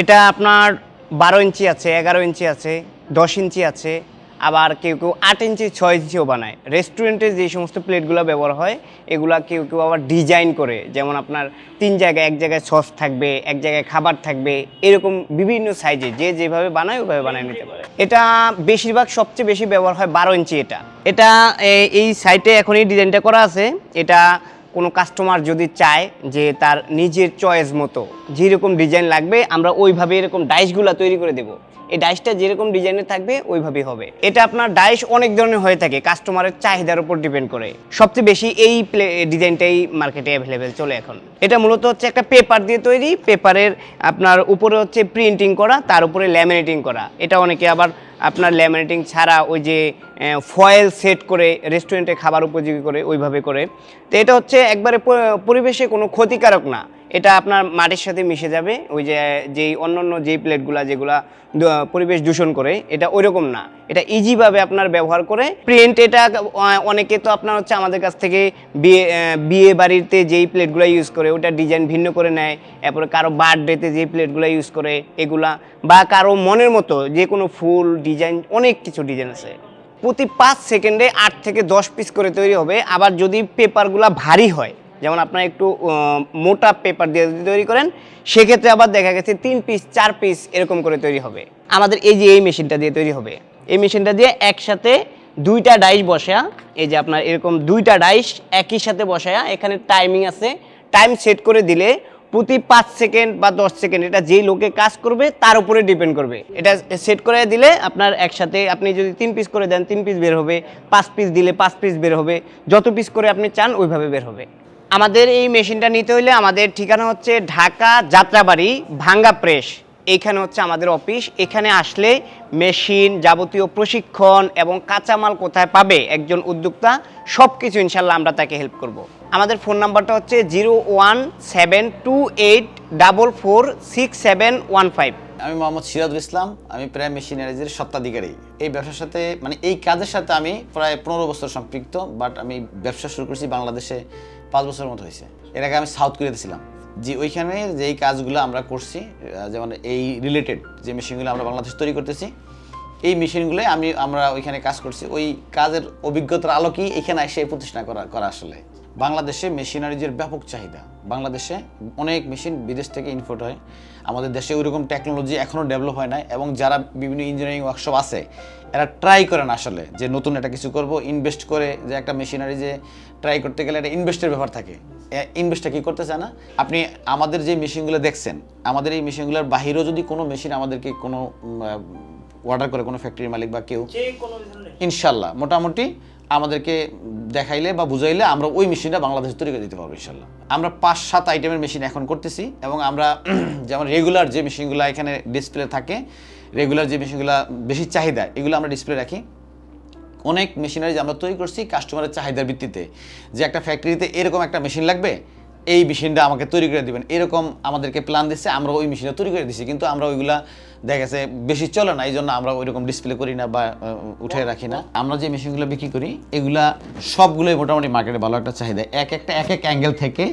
এটা আপনার বারো ইঞ্চি আছে, এগারো ইঞ্চি আছে, দশ ইঞ্চি আছে, আবার কেউ কেউ আট ইঞ্চি, ছয় ইঞ্চিও বানায়। রেস্টুরেন্টে যে সমস্ত প্লেটগুলো ব্যবহার হয়, এগুলা কেউ কেউ আবার ডিজাইন করে। যেমন আপনার তিন জায়গায় এক জায়গায় সস থাকবে, এক জায়গায় খাবার থাকবে, এরকম বিভিন্ন সাইজে যে যেভাবে বানায়, ওইভাবে বানায় নিতে পারে। এটা বেশিরভাগ সবচেয়ে বেশি ব্যবহার হয় বারো ইঞ্চি এটা। এটা এই সাইটে এখন এই ডিজাইনটা করা আছে। এটা কোনো কাস্টমার যদি চায় যে তার নিজের চয়েস মতো যেরকম ডিজাইন লাগবে, আমরা ওইভাবে এরকম ডাইসগুলো তৈরি করে দেব। এই ডাইসটা যেরকম ডিজাইনের থাকবে, ওইভাবেই হবে। এটা আপনার ডাইস অনেক ধরনের হয়ে থাকে কাস্টমারের চাহিদার উপর ডিপেন্ড করে। সবচেয়ে বেশি এই প্লে ডিজাইনটাই মার্কেটে অ্যাভেলেবেল চলে এখন। এটা মূলত হচ্ছে একটা পেপার দিয়ে তৈরি পেপারের আপনার উপরে হচ্ছে প্রিন্টিং করা, তার উপরে ল্যামিনেটিং করা। এটা অনেকে আবার আপনার ল্যামিনেটিং ছাড়া ওই যে ফয়েল সেট করে রেস্টুরেন্টে খাবার উপযোগী করে ওইভাবে করে। তো এটা হচ্ছে একবারে পরিবেশে কোনো ক্ষতিকারক না। এটা আপনার মাটির সাথে মিশে যাবে, ওই যে, যেই অন্যান্য যেই প্লেটগুলা যেগুলা পরিবেশ দূষণ করে, এটা ওইরকম না। এটা ইজিভাবে আপনার ব্যবহার করে প্রিন্ট এটা অনেকে তো আপনার হচ্ছে আমাদের কাছ থেকে বিয়ে বিয়ে বাড়িতে যেই প্লেটগুলো ইউজ করে, ওটা ডিজাইন ভিন্ন করে নেয়, এরপরে কারও বার্থডেতে যেই প্লেটগুলো ইউজ করে, এগুলা, বা কারও মনের মতো যে কোনো ফুল ডিজাইন অনেক কিছু ডিজাইন আছে। প্রতি পাঁচ সেকেন্ডে আট থেকে দশ পিস করে তৈরি হবে, আবার যদি পেপারগুলো ভারী হয় যেমন আপনার একটু মোটা পেপার দিয়ে যদি তৈরি করেন, সেক্ষেত্রে আবার দেখা গেছে তিন পিস চার পিস এরকম করে তৈরি হবে। আমাদের এই যে, এই মেশিনটা দিয়ে তৈরি হবে। এই মেশিনটা দিয়ে একসাথে দুইটা ডাইস বসা এই যে আপনার এরকম দুইটা ডাইস একই সাথে বসায়া, এখানে টাইমিং আছে। টাইম সেট করে দিলে প্রতি পাঁচ সেকেন্ড বা দশ সেকেন্ড এটা যেই লোকে কাজ করবে, তার উপরে ডিপেন্ড করবে। এটা সেট করে দিলে আপনার একসাথে আপনি যদি তিন পিস করে দেন, তিন পিস বের হবে। পাঁচ পিস দিলে পাঁচ পিস বের হবে। যত পিস করে আপনি চান, ওইভাবে বের হবে। আমাদের এই মেশিনটা নিতে হইলে আমাদের ঠিকানা হচ্ছে ঢাকা যাত্রাবাড়ি ভাঙ্গা প্রেস। এইখানে হচ্ছে আমাদের অফিস। এখানে আসলে মেশিন যাবতীয় প্রশিক্ষণ এবং কাঁচামাল কোথায় পাবে একজন উদ্যোক্তা সব কিছু ইনশাল্লাহ আমরা তাকে হেল্প করব। আমাদের ফোন নাম্বারটা হচ্ছে zero one seven two eight double four six seven one five. আমি মোহাম্মদ সিরাজুল ইসলাম। আমি প্রায় মেশিনারিজের সত্ত্বাধিকারী এই ব্যবসার সাথে মানে এই কাজের সাথে আমি প্রায় পনেরো বছর সম্পৃক্ত বাট আমি ব্যবসা শুরু করেছি বাংলাদেশে পাঁচ বছরের মতো হয়েছে। এর আগে আমি সাউথ কোরিয়াতে ছিলাম। যে ওইখানে যেই কাজগুলো আমরা করছি যেমন এই রিলেটেড যে মেশিনগুলো আমরা বাংলাদেশ তৈরি করতেছি এই মেশিনগুলোই আমি, আমরা ওইখানে কাজ করছি। ওই কাজের অভিজ্ঞতার আলোকেই এখানে এসে প্রতিষ্ঠা করা করা আসলে। বাংলাদেশে মেশিনারিজের ব্যাপক চাহিদা। বাংলাদেশে অনেক মেশিন বিদেশ থেকে ইনপোর্ট হয়। আমাদের দেশে ওইরকম টেকনোলজি এখনও ডেভেলপ হয় নাই এবং যারা বিভিন্ন ইঞ্জিনিয়ারিং ওয়ার্কশপ আছে, এরা ট্রাই করেন আসলে যে নতুন একটা কিছু করব ইনভেস্ট করে যে একটা মেশিনারি যে ট্রাই করতে গেলে একটা ইনভেস্টের ব্যাপার থাকে। ইনভেস্টটা কি করতে চায় না? আপনি আমাদের যে মেশিনগুলো দেখছেন, আমাদের এই মেশিনগুলোর বাহিরেও যদি কোনো মেশিন আমাদেরকে কোনো অর্ডার করে কোনো ফ্যাক্টরির মালিক বা কেউ ইনশাল্লাহ। মোটামুটি আমাদেরকে দেখাইলে বা বুঝাইলে আমরা ওই মেশিনটা বাংলাদেশে তৈরি করে দিতে পারব ইনশাল্লাহ। আমরা পাঁচ সাত আইটেমের মেশিন এখন করতেছি এবং আমরা যেমন রেগুলার যে মেশিনগুলো এখানে ডিসপ্লে থাকে রেগুলার যে মেশিনগুলো বেশি চাহিদা এগুলো আমরা ডিসপ্লে রাখি। অনেক মেশিনারি আমরা তৈরি করছি কাস্টমারের চাহিদার ভিত্তিতে। যে একটা ফ্যাক্টরিতে এরকম একটা মেশিন লাগবে এই মেশিনটা আমাকে তৈরি করে দিবেন। এরকম আমাদেরকে প্ল্যান দিচ্ছে আমরা ওই মেশিনটা তৈরি করে দিচ্ছি কিন্তু আমরা ওইগুলা দেখা গেছে বেশি চলে না এই জন্য আমরা ওইরকম ডিসপ্লে করি না বা উঠে রাখি না। আমরা যে মেশিনগুলো বিক্রি করি, এগুলা সবগুলোই মোটামুটি মার্কেটে ভালো একটা চাহিদা। এক একটা, এক এক অ্যাঙ্গেল থেকে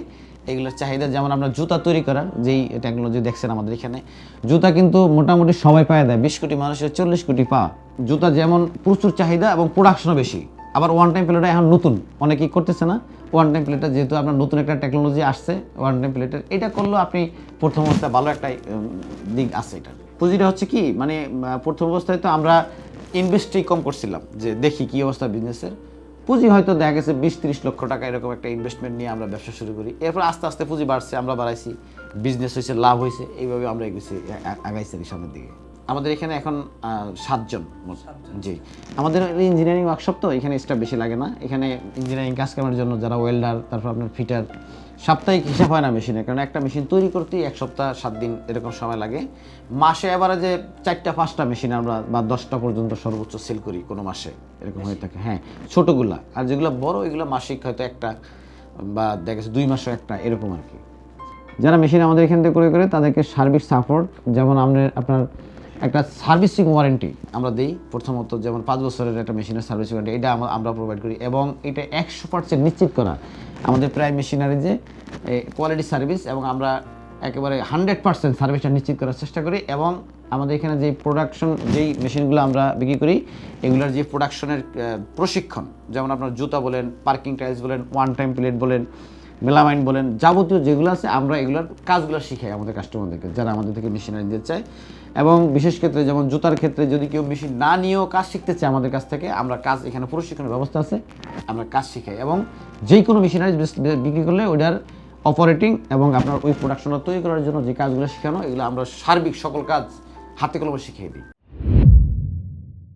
এগুলোর চাহিদা, যেমন আমরা জুতা তৈরি করার, যেই টেকনোলজি দেখছেন আমাদের এখানে, জুতা কিন্তু মোটামুটি সবাই পায় দেয় বিশ কোটি মানুষের চল্লিশ কোটি পা। জুতা যেমন প্রচুর চাহিদা এবং প্রোডাকশনও বেশি। আবার ওয়ান টাইম প্লেটটা এখন নতুন। অনেকেই করতেছে না। ওয়ান টাইম প্লেটটা যেহেতু আপনার নতুন একটা টেকনোলজি আসছে ওয়ান টাইম প্লেটের এটা করলেও আপনি প্রথম অবস্থায় ভালো একটা দিক আছে এটা। পুঁজিটা হচ্ছে কি মানে প্রথম অবস্থায় তো আমরা ইনভেস্টই কম করছিলাম, যে দেখি কি অবস্থা বিজনেসের পুঁজি হয়তো দেখা গেছে বিশ তিরিশ লক্ষ টাকা এরকম একটা ইনভেস্টমেন্ট নিয়ে আমরা ব্যবসা শুরু করি। এরপর আস্তে আস্তে পুঁজি বাড়ছে, আমরা বাড়াইছি। বিজনেস হয়েছে লাভ হয়েছে এইভাবে আমরা এগেছি আগাইছি সামনের দিকে। আমাদের এখানে এখন সাতজন জি। আমাদের ইঞ্জিনিয়ারিং ওয়ার্কশপ তো এখানে স্টাফ বেশি লাগে না। এখানে ইঞ্জিনিয়ারিং কাজ করার জন্য যারা ওয়েল্ডার তারপর আপনার ফিটার সাপ্তাহিক হিসাব হয় না মেশিনে কারণ একটা মেশিন তৈরি করতেই এক সপ্তাহ সাত দিন এরকম সময় লাগে। মাসে এবারে যে চারটা পাঁচটা মেশিন আমরা বা দশটা পর্যন্ত সর্বোচ্চ সেল করি কোনো মাসে। এরকম হয়ে থাকে। হ্যাঁ ছোটোগুলা। আর যেগুলো বড় এগুলো মাসিক হয়তো একটা বা দেখা গেছে দুই মাসও একটা এরকম আর কি। যারা মেশিন আমাদের এখান থেকে করে করে তাদেরকে সার্ভিস সাপোর্ট যেমন আপনার আপনার একটা সার্ভিসিং ওয়ারেন্টি আমরা দিই প্রথমত যেমন পাঁচ বছরের একটা মেশিনের সার্ভিস ওয়ারেন্টি, এটা আমরা- প্রোভাইড করি এবং এটা একশো পার্সেন্ট নিশ্চিত করা। আমাদের প্রায় মেশিনারি যে কোয়ালিটি সার্ভিস এবং আমরা একেবারে হান্ড্রেড পার্সেন্ট সার্ভিসটা নিশ্চিত করার চেষ্টা করি এবং আমাদের এখানে যে প্রোডাকশন যেই মেশিনগুলো আমরা বিক্রি করি, এগুলোর যে প্রোডাকশনের প্রশিক্ষণ, যেমন আপনার জুতা বলেন পার্কিং টাইলস বলেন ওয়ান টাইম প্লেট বলেন মেলামাইন বলেন, যাবতীয় যেগুলো আছে, আমরা এগুলোর কাজগুলো শিখাই আমাদের কাস্টমারদেরকে যারা আমাদের থেকে মেশিনারি দিতে চায়। এবং বিশেষ ক্ষেত্রে যেমন জুতার ক্ষেত্রে যদি কেউ মেশিন না নিয়েও কাজ শিখতে চায় আমাদের কাছ থেকে, আমরা কাজ এখানে প্রশিক্ষণের ব্যবস্থা আছে, আমরা কাজ শিখাই। এবং যে কোনো মেশিনারি বিক্রি করলে ওটার অপারেটিং এবং আপনার ওই প্রোডাকশনটা তৈরি করার জন্য যে কাজগুলো শেখানো, এগুলো আমরা সার্বিক সকল কাজ হাতে কলমে শিখিয়ে দিই।